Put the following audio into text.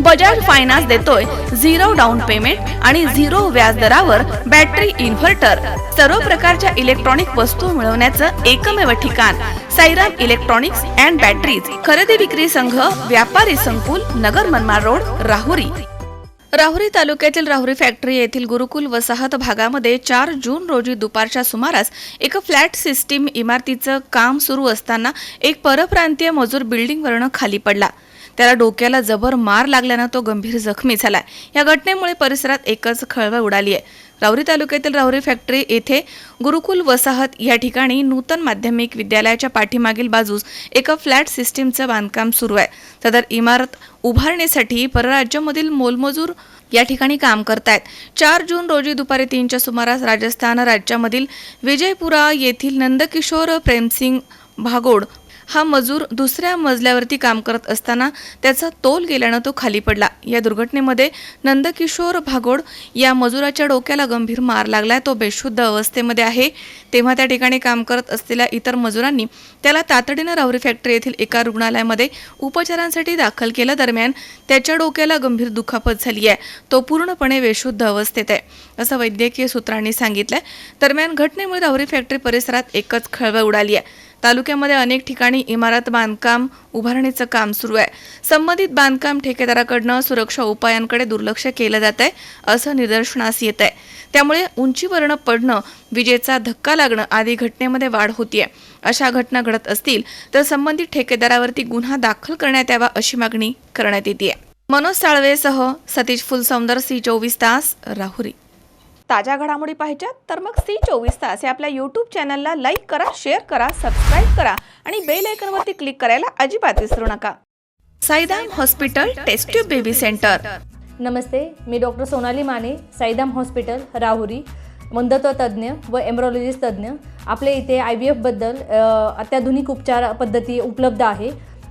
Bajaj finance देतोय zero down payment आणि zero व्याज दरावर बॅटरी इन्व्हर्टर. सर्व प्रकारच्या इलेक्ट्रॉनिक वस्तू मिळवण्याचं एकमेव ठिकाण. Sairam Electronics and Batteries. खरेदी विक्री संघ व्यापारी संकुल नगर मनमाड रोड राहुरी. राहुरी तालुक्यातील राहुरी फॅक्टरी येथील गुरुकुल वसाहत भागामध्ये चार जून रोजी दुपारच्या सुमारास एका फ्लॅट सिस्टीम इमारतीचं काम सुरू असताना एक परप्रांतीय मजूर बिल्डिंगवरनं खाली पडला. त्याला डोक्याला जबर मार लागल्यानं तो गंभीर जखमी झाला. या घटनेमुळे परिसरात एकच खळबळ उडाली आहे. राहुरी तालुक्यातील राहुरी फॅक्टरी येथे गुरुकुल वसाहत या ठिकाणी नूतन माध्यमिक विद्यालयाच्या पाठीमागील बाजूस एका फ्लॅट सिस्टीमचं बांधकाम सुरू आहे. सदर इमारत उभारण्यासाठी परराज्यामधील मोलमजूर या ठिकाणी काम करतायत. चार जून रोजी दुपारी तीनच्या सुमारास राजस्थान राज्यामधील विजयपुरा येथील नंदकिशोर प्रेमसिंग भागोड हा मजूर दुसऱ्या मजल्यावरती काम करत असताना त्याचा तोल गेल्यानं तो खाली पडला. या दुर्घटनेमध्ये नंदकिशोर भागोड या मजुराच्या डोक्याला गंभीर मार लागलाय. तो बेशुद्ध अवस्थेमध्ये आहे. तेव्हा त्या ठिकाणी काम करत असलेल्या इतर मजुरांनी त्याला तातडीनं राहुरी फॅक्टरी येथील एका रुग्णालयामध्ये उपचारांसाठी दाखल केलं. दरम्यान त्याच्या डोक्याला गंभीर दुखापत झाली आहे. तो पूर्णपणे बेशुद्ध अवस्थेत आहे असं वैद्यकीय सूत्रांनी सांगितलंय. दरम्यान घटनेमुळे राहुरी फॅक्टरी परिसरात एकच खळबळ उडाली आहे. तालुक्यामध्ये अनेक ठिकाणी इमारत बांधकाम उभारणीचं काम सुरू आहे. संबंधित बांधकाम ठेकेदाराकडनं सुरक्षा उपायांकडे दुर्लक्ष केलं जात आहे असं निदर्शनास येत आहे. त्यामुळे उंचीवरनं पडणं विजेचा धक्का लागणं आदी घटनेमध्ये वाढ होतीये. अशा घटना घडत असतील तर संबंधित ठेकेदारावरती गुन्हा दाखल करण्यात यावा अशी मागणी करण्यात येते मनोज साळवेसह सतीश फुलसौंदर सी चोवीस तास राहुरी. ताज्या घडामोडी पाहिजेत तर मग सी चोवीस तास या आपल्या यूट्यूब चॅनलला लाईक करा शेअर करा सबस्क्राईब करा आणि बेल आयकनवरती क्लिक करायला अजिबात विसरू नका. Saidam hospital test tube baby centre नमस्ते मी डॉक्टर सोनाली माने साईदाम हॉस्पिटल राहुरी मंदत्व तज्ज्ञ व एम्ब्रॉलॉजिस्ट तज्ज्ञ. आपल्या इथे आय व्ही एफबद्दल अत्याधुनिक उपचार पद्धती उपलब्ध आहे.